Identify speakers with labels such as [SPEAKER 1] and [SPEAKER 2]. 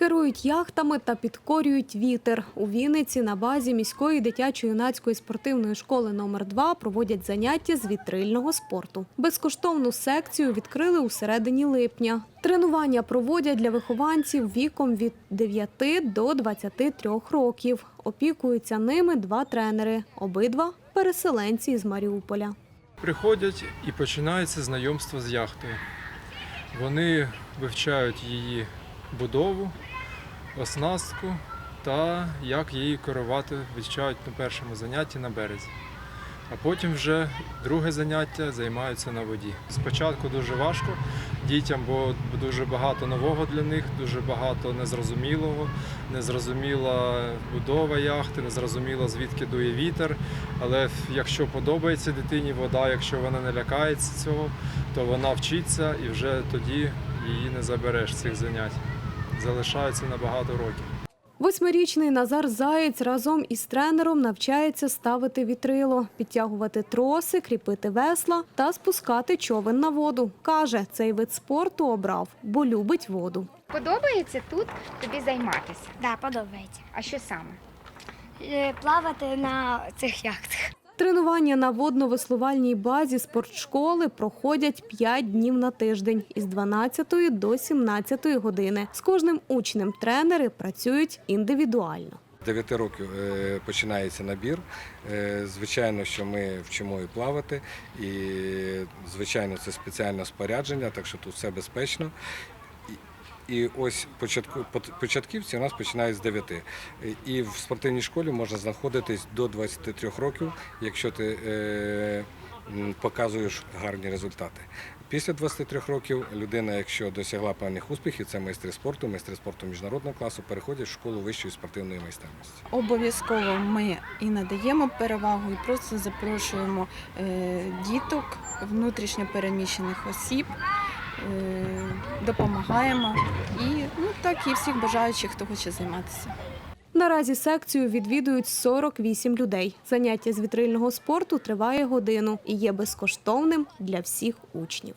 [SPEAKER 1] Керують яхтами та підкорюють вітер. У Вінниці на базі міської дитячо-юнацької спортивної школи номер 2 проводять заняття з вітрильного спорту. Безкоштовну секцію відкрили у середині липня. Тренування проводять для вихованців віком від 9 до 23 років. Опікуються ними два тренери, обидва переселенці з Маріуполя.
[SPEAKER 2] Приходять і починається знайомство з яхтою. Вони вивчають її будову, оснастку та як її керувати, вивчають на першому занятті на березі. А потім вже друге заняття займаються на воді. Спочатку дуже важко дітям, бо дуже багато нового для них, дуже багато незрозумілого, незрозуміла будова яхти, незрозуміло звідки дує вітер. Але якщо подобається дитині вода, якщо вона не лякається цього, то вона вчиться і вже тоді її не забереш цих занять. Залишається на багато років.
[SPEAKER 1] Восьмирічний Назар Заєць разом із тренером навчається ставити вітрило, підтягувати троси, кріпити весла та спускати човен на воду. Каже, цей вид спорту обрав, бо любить воду.
[SPEAKER 3] Подобається тут тобі займатися.
[SPEAKER 4] Да, подобається.
[SPEAKER 3] А що саме?
[SPEAKER 4] Е, Плавати на цих яхтах.
[SPEAKER 1] Тренування на водно-веслувальній базі спортшколи проходять 5 днів на тиждень із 12 до 17 години. З кожним учнем тренери працюють індивідуально.
[SPEAKER 5] 9 років е, починається набір. Е, Звичайно, що ми вчимо і плавати, і звичайно, це спеціальне спорядження, так що тут все безпечно. І- ось початку, початківці у нас починають з 9. І в спортивній школі можна знаходитись до 23 років, якщо ти е, показуєш гарні результати. Після 23 років людина, якщо досягла певних успіхів, це майстри спорту, майстри спорту міжнародного класу, переходять в школу вищої спортивної майстерності.
[SPEAKER 6] Обов'язково ми і надаємо перевагу, і просто запрошуємо е, діток, внутрішньо переміщених осіб, е, допомагаємо і ну так і всіх бажаючих, хто хоче займатися.
[SPEAKER 1] Наразі секцію відвідують 48 людей. Заняття з вітрильного спорту триває годину і є безкоштовним для всіх учнів.